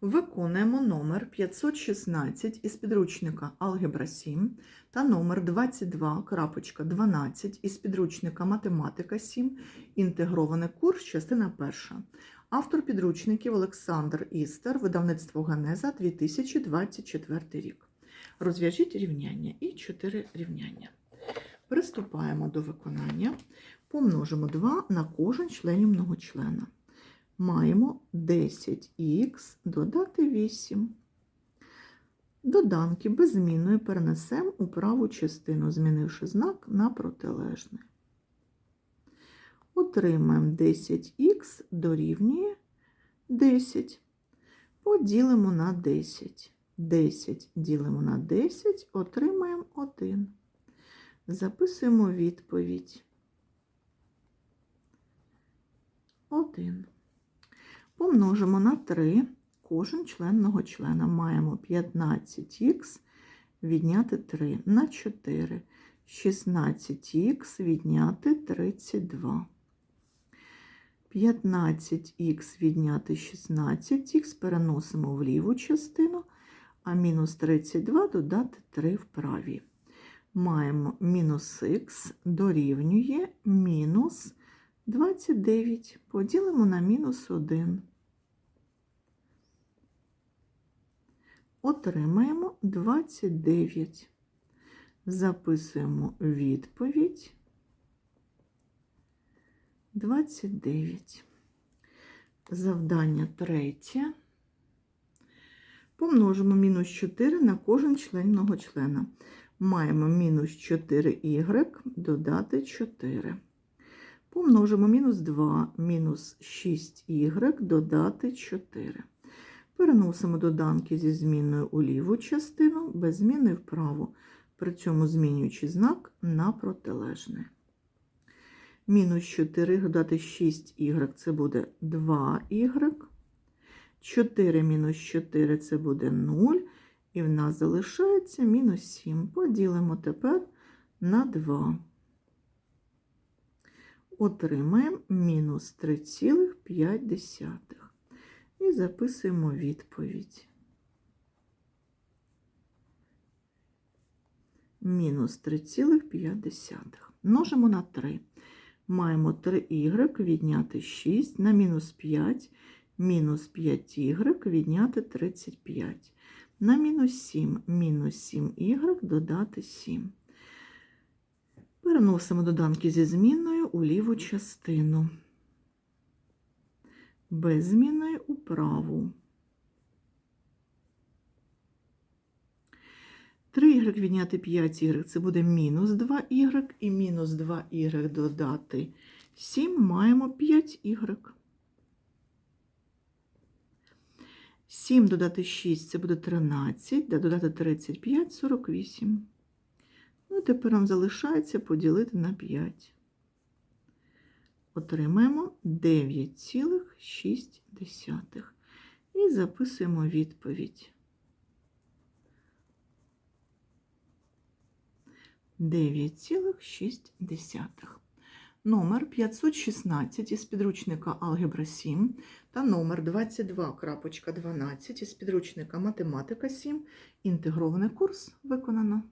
Виконуємо номер 516 із підручника Алгебра 7 та номер 22.12 із підручника Математика 7. Інтегрований курс, частина перша. Автор підручників Олександр Істер, видавництво Генеза 2024 рік. Розв'яжіть рівняння і 4 рівняння. Приступаємо до виконання. Помножимо 2 на кожен членів многочлена. Маємо 10х додати 8. Доданки беззмінною перенесемо у праву частину, змінивши знак на протилежний. Отримаємо 10х дорівнює 10. Поділимо на 10. 10 ділимо на 10, отримаємо 1. Записуємо відповідь. 1. Помножимо на 3 кожен член многочлена. Маємо 15х відняти 3 на 4. 16х відняти 32. 15х відняти 16х переносимо в ліву частину, а мінус 32 додати 3 в правій. Маємо мінус х дорівнює мінус 29. Поділимо на мінус 1. Отримаємо 29. Записуємо відповідь 29. Завдання третє. Помножимо мінус 4 на кожен член многочлена. Маємо мінус 4y додати 4. Помножимо мінус 2, мінус 6y додати 4. Переносимо доданки зі змінною у ліву частину, без зміни вправу, при цьому змінюючи знак на протилежне. Мінус 4 додати 6y це буде 2y. 4 мінус 4 це буде 0. І в нас залишається мінус 7. Поділимо тепер на 2 отримаємо мінус 3,5. І записуємо відповідь. Мінус 3,5. Множимо на 3. Маємо 3y відняти 6 на мінус 5, мінус 5y відняти 35. На мінус 7, мінус 7y додати 7. Переносимо доданки зі змінною у ліву частину, без змінної у праву. 3y відняти 5y це буде мінус 2y, і мінус 2y додати 7 маємо 5y. 7 додати 6 це буде 13, додати 35 – 48. Ну, тепер нам залишається поділити на 5. Отримаємо 9,6. І записуємо відповідь. 9,6. Номер 516 із підручника Алгебра 7 та номер 22.12 із підручника Математика 7. Інтегрований курс виконано.